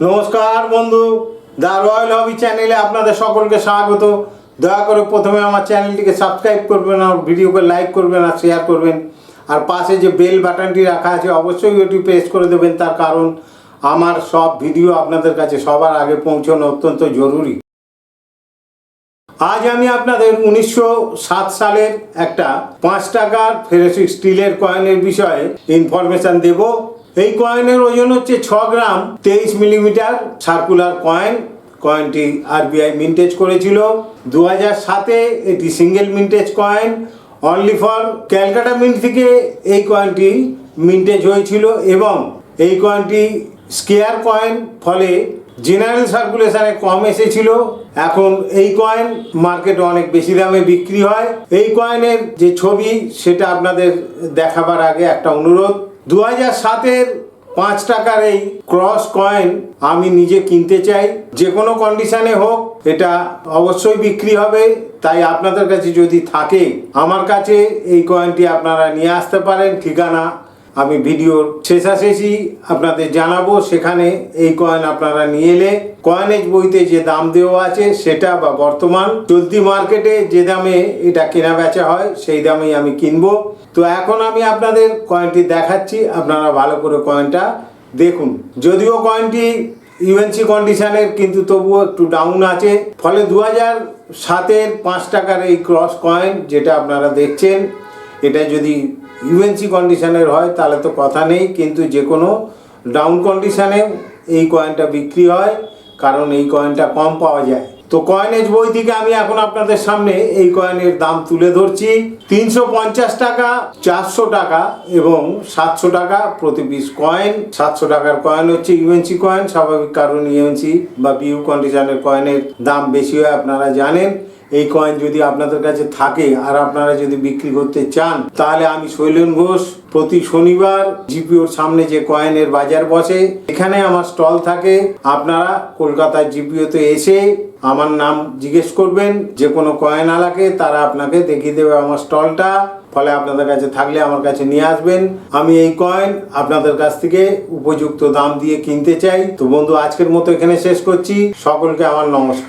নমস্কার বন্ধু the royal হবি চ্যানেলে আপনাদের সকলকে স্বাগত। দয়া করে প্রথমে আমার চ্যানেলটিকে সাবস্ক্রাইব করবেন, আর ভিডিওকে লাইক করবেন, আর শেয়ার করবেন। আর পাশে যে বেল বাটনটি রাখা আছে, অবশ্যই ওটি প্রেস করে দেবেন, তার কারণ আমার সব ভিডিও আপনাদের কাছে সবার আগে পৌঁছানো অত্যন্ত জরুরি। আজ আমি আপনাদের উনিশশো সাত সালের একটা পাঁচ টাকার ফেরোসিক স্টিলের কয়েনের বিষয়ে ইনফরমেশন দেব। এই কয়েনের ওজন হচ্ছে ছ গ্রাম, তেইশ মিলিমিটার সার্কুলার কয়েন কয়েনটি আরবিআই মিন্টেজ করেছিল। দু হাজার সাতে এটি single mintage coin only for Calcutta mint থেকে এই কয়েনটি মিন্টেজ হয়েছিল এবং এই কয়েনটি স্কেয়ার কয়েন ফলে জেনারেল সার্কুলেশনে কম এসেছিল। এখন এই কয়েন মার্কেটে অনেক বেশি দামে বিক্রি হয়। এই কয়েনের যে ছবি, সেটা আপনাদের দেখাবার আগে একটা অনুরোধ। দু হাজার সাতের পাঁচ টাকার এই ক্রস কয়েন আমি নিজে কিনতে চাই। যে কোনো কন্ডিশনে হোক, এটা অবশ্যই বিক্রি হবে। তাই আপনাদের কাছে যদি থাকে, আমার কাছে এই কয়েনটি আপনারা নিয়ে আসতে পারেন। ঠিকানা আমি ভিডিওর শেষাশেষি আপনাদের জানাব, সেখানে এই কয়েন আপনারা নিয়ে এলে কয়েনেজ বইতে যে দাম দেওয়া আছে সেটা বা বর্তমান চলতি মার্কেটে যে দামে এটা কেনা বেচা হয়, সেই দামেই আমি কিনবো। তো এখন আমি আপনাদের কয়েনটি দেখাচ্ছি, আপনারা ভালো করে কয়েনটা দেখুন। যদিও কয়েনটি ইউএনসি কন্ডিশনের কিন্তু তবুও একটু ডাউন আছে। ফলে দু হাজার সাতের পাঁচ টাকার এই ক্রস কয়েন যেটা আপনারা দেখছেন, এটা যদি ইউএনসি কন্ডিশনের হয়, তাহলে তো কথা নেই, কিন্তু যে কোনো ডাউন কন্ডিশনে এই কয়েনটা বিক্রি হয়, কারণ এই কয়েনটা কম পাওয়া যায়। তো কয়েনেজ বই থেকে আমি এখন আপনাদের সামনে এই কয়েনের দাম তুলে ধরছি। তিনশো পঞ্চাশ টাকা, চারশো টাকা এবং সাতশো টাকা প্রতি পিস কয়েন সাতশো টাকার কয়েন হচ্ছে ইউএনসি কয়েন স্বাভাবিক কারণ ইউএনসি বা বিউ কন্ডিশনের কয়েনের দাম বেশি হয়, আপনারা জানেন। এই কয়েন যদি আপনাদের কাছে থাকে আর আপনারা যদি বিক্রি করতে চান, তাহলে আমি শৈলেন ঘোষ প্রতি শনিবার জিপিওর সামনে যে কয়েনের বাজার বসে, এখানে আমার স্টল থাকে। আপনারা কলকাতার জিপিওতে এসে আমার নাম জিজ্ঞেস করবেন, যে কোনো কয়েন আলাকে তারা আপনাকে দেখিয়ে দেবে আমার স্টলটা ফলে আপনাদের কাছে থাকলে আমার কাছে নিয়ে আসবেন। আমি এই কয়েন আপনাদের কাছ থেকে উপযুক্ত দাম দিয়ে কিনতে চাই। তো বন্ধু, আজকের মতো এখানে শেষ করছি। সকলকে আমার নমস্কার।